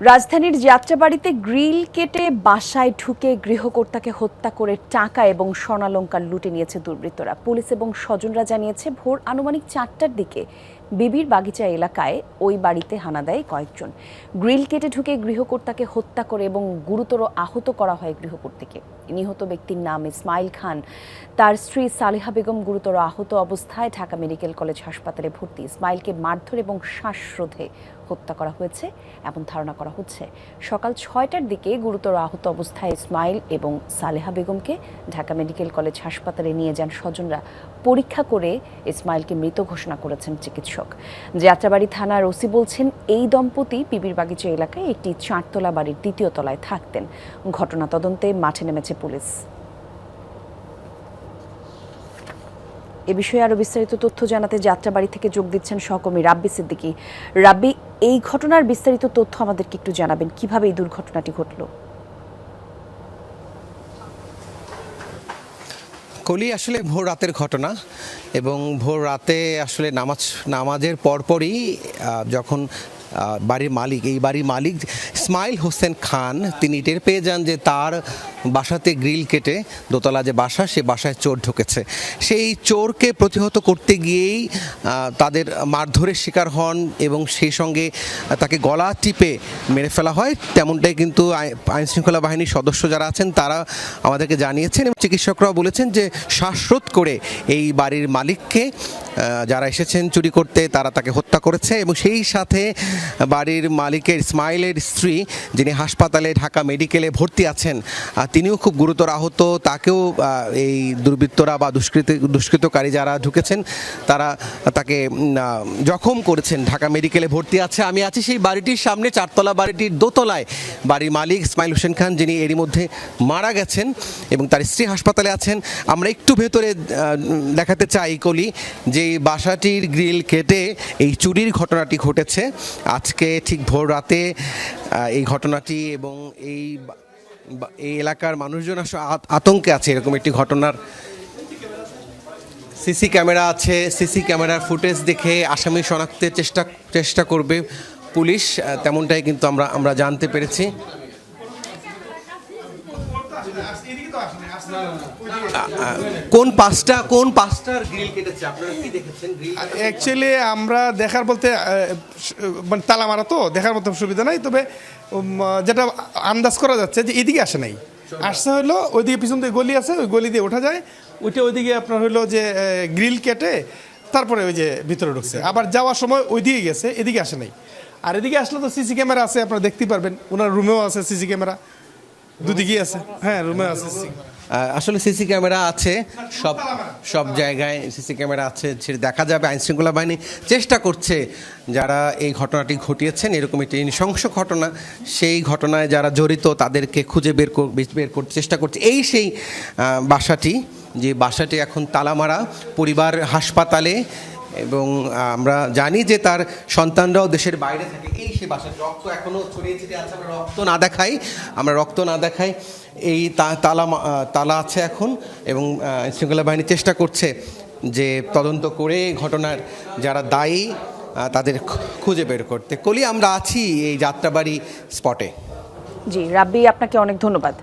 রাজধানীর যাত্রাবাড়িতে গ্রিল কেটে বাসায় ঢুকে গৃহকর্তাকে হত্যা করে টাকা এবং স্বর্ণালঙ্কার লুটে নিয়েছে দুর্বৃত্তরা। পুলিশ এবং স্বজনরা জানিয়েছে, ভোর আনুমানিক চারটার দিকে বিবির বাগিচা এলাকায় ওই বাড়িতে হানা দেয় কয়েকজন। গ্রিল কেটে ঢুকে গৃহকর্তাকে হত্যা করে এবং গুরুতর আহত করা হয় গৃহকর্তীকে নিহত ব্যক্তির নাম ইসমাইল খান। তার স্ত্রী সালেহা বেগম গুরুতর আহত অবস্থায় ঢাকা মেডিকেল কলেজ হাসপাতালে ভর্তি। ইসমাইলকে মারধর এবং শ্বাসরোধে হত্যা করা হয়েছে এমন ধারণা করা হচ্ছে। সকাল ছয়টার দিকে গুরুতর আহত অবস্থায় ইসমাইল এবং সালেহা বেগমকে ঢাকা মেডিকেল কলেজ হাসপাতালে নিয়ে যান স্বজনরা। পরীক্ষা করে ইসমাইলকে মৃত ঘোষণা করেছেন চিকিৎসক। যাত্রাবাড়ি থানার ওসি বলছেন, এই দম্পতি পিবির বাগিচা এলাকায় একটি চারতলা বাড়ির দ্বিতীয় তলায় থাকতেন। ঘটনা তদন্তে মাঠে নেমেছে পুলিশ। এ বিষয়ে আরও বিস্তারিত তথ্য জানাতে যাত্রাবাড়ি থেকে যোগ দিচ্ছেন সহকর্মী রাব্বি সিদ্দিকী। রাব্বি, এই ঘটনার বিস্তারিত তথ্য আমাদেরকে একটু জানাবেন। কীভাবে এই দুর্ঘটনাটি ঘটলো? কলি, আসলে ভোর রাতের ঘটনা এবং ভোর রাতে আসলে নামাজ, নামাজের পরপরই যখন বাড়ির মালিক, এই বাড়ির মালিক ইসমাইল হোসেন খান, তিনি টের পেয়ে যান যে তার বাসাতে গ্রিল কেটে দোতলা যে বাসা, সে বাসায় চোর ঢুকেছে। সেই চোরকে প্রতিহত করতে গিয়েই তাদের মারধরের শিকার হন এবং সেই সঙ্গে তাকে গলা টিপে মেরে ফেলা হয়। তেমনটাই কিন্তু আইন শৃঙ্খলা বাহিনীর সদস্য যারা আছেন, তারা আমাদেরকে জানিয়েছেন এবং চিকিৎসকরাও বলেছেন যে শ্বাসরোধ করে এই বাড়ির মালিককে যারা এসেছেন চুরি করতে, তারা তাকে হত্যা করেছে এবং সেই সাথে বাড়ির মালিকের ইসমাইলের স্ত্রী, যিনি হাসপাতালে, ঢাকা মেডিকেলে ভর্তি আছেন তিনিও খুব গুরুতর আহত। তাকেও এই দুর্বৃত্তরা বা দুষ্কৃত, দুষ্কৃতকারী যারা ঢুকেছেন, তারা তাকে জখম করেছেন। ঢাকা মেডিকেলে ভর্তি আছে। আমি আছি সেই বাড়িটির সামনে, চারতলা বাড়িটির দোতলায়। বাড়ির মালিক ইসমাইল হোসেন খান, যিনি এরই মধ্যে মারা গেছেন এবং তার স্ত্রী হাসপাতালে আছেন। আমরা একটু ভেতরে দেখাতে চাই কলি যে এই বাসাটির গ্রিল কেটে এই চুরির ঘটনাটি ঘটেছে। আজকে ঠিক ভোর রাতে এই ঘটনাটি এবং এই এই এলাকার মানুষজন আসলে আতঙ্কে আছে এরকম একটি ঘটনার। সিসি ক্যামেরা আছে, সিসি ক্যামেরার ফুটেজ দেখে আসামি শনাক্তের চেষ্টা চেষ্টা করবে পুলিশ তেমনটাই কিন্তু আমরা আমরা জানতে পেরেছি। কোন পাঁচটা কোন পাঁচটার গ্রিল কেটেছে? আপনারা কি দেখেছেন অ্যাকচুয়ালি আমরা দেখার বলতে মানে তালা মারা তো দেখার মতো সুবিধা নাই তবে যেটা আন্দাজ করা যাচ্ছে যে এদিকে আসে নাই। আসছে হলো ওইদিকে পিছন দিয়ে গলি আছে ওই গলি দিয়ে ওঠা যায় ওইটা ওইদিকে আপনার হলো যে গ্রিল কেটে তারপরে ওই যে ভিতরে ঢুকছে। আবার যাওয়ার সময় ওইদিকে গেছে এদিকে আসে নাই। আর এদিকে আসলে তো সিসি ক্যামেরা আছে আপনারা দেখতেই পারবেন ওনার রুমেও আছে সিসি ক্যামেরা। দুদিকেই আছে। হ্যাঁ রুমে আছে আসলে সিসি ক্যামেরা আছে, সব সব জায়গায় সিসি ক্যামেরা আছে সেটা দেখা যাবে আইন শৃঙ্খলা বাহিনী চেষ্টা করছে যারা এই ঘটনাটি ঘটিয়েছেন এরকম একটি নৃশংস ঘটনা। সেই ঘটনায় যারা জড়িত, তাদেরকে খুঁজে বের বের করতে চেষ্টা করছে। এই সেই বাসাটি, যে বাসাটি এখন তালামারা পরিবার হাসপাতালে এবং আমরা জানি যে তার সন্তানরাও দেশের বাইরে থাকে। এই সে বাসার রক্ত এখনও ছড়িয়ে ছিটিয়ে আছে, আমরা রক্ত না দেখাই, আমরা রক্ত না দেখাই। এই তালা তালা আছে এখন এবং শৃঙ্খলা বাহিনী চেষ্টা করছে যে তদন্ত করে ঘটনার যারা দায়ী তাদের খুঁজে বের করতে। কলি, আমরা আছি এই যাত্রাবাড়ি স্পটে। জি, রাব্বি, আপনাকে অনেক ধন্যবাদ।